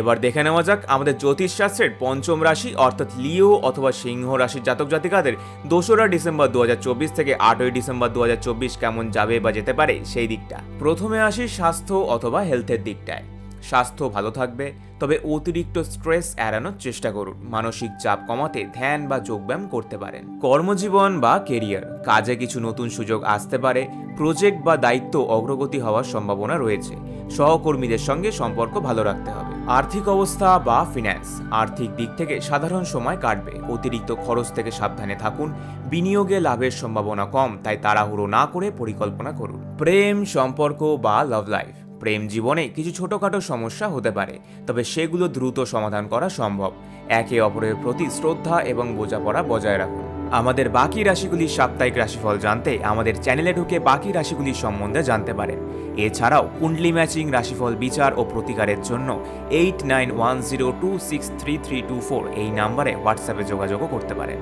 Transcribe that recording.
এবার দেখে নেওয়া যাক আমাদের জ্যোতিষশাস্ত্রের পঞ্চম রাশি, অর্থাৎ লিও অথবা সিংহ রাশির জাতক জাতিকাদের দোসরা ডিসেম্বর দু হাজার চব্বিশ থেকে আটই ডিসেম্বর দু হাজার চব্বিশ কেমন যাবে বা যেতে পারে সেই দিকটা। প্রথমে আসি স্বাস্থ্য অথবা হেলথের দিকটায়। স্বাস্থ্য ভালো থাকবে, তবে অতিরিক্ত স্ট্রেস এড়ানোর চেষ্টা করুন। মানসিক চাপ কমাতে ধ্যান বা যোগব্যায়াম করতে পারেন। কর্মজীবন বা কেরিয়ার, কাজে কিছু নতুন সুযোগ আসতে পারে, প্রজেক্ট বা দায়িত্ব অগ্রগতি হওয়ার সম্ভাবনা রয়েছে। সহকর্মীদের সঙ্গে সম্পর্ক ভালো রাখতে হবে। আর্থিক অবস্থা বা ফিন্যান্স আর্থিক দিক থেকে সাধারণ সময় কাটবে। অতিরিক্ত খরচ থেকে সাবধানে থাকুন, বিনিয়োগে লাভের সম্ভাবনা কম, তাই তাড়াহুড়ো না করে পরিকল্পনা করুন। প্রেম, সম্পর্ক বা লাভ লাইফ প্রেম জীবনে কিছু ছোটখাটো সমস্যা হতে পারে, তবে সেগুলো দ্রুত সমাধান করা সম্ভব। একে অপরের প্রতি শ্রদ্ধা এবং বোঝাপড়া বজায় রাখুন। আমাদের বাকি রাশিগুলির সাপ্তাহিক রাশিফল জানতে আমাদের চ্যানেলে ঢুকে বাকি রাশিগুলির সম্বন্ধে জানতে পারেন। এছাড়াও কুণ্ডলি ম্যাচিং রাশিফল বিচার ও প্রতিকারের জন্য eight nine one zero two six three three two four এই নাম্বারে হোয়াটসঅ্যাপে যোগাযোগও করতে পারেন।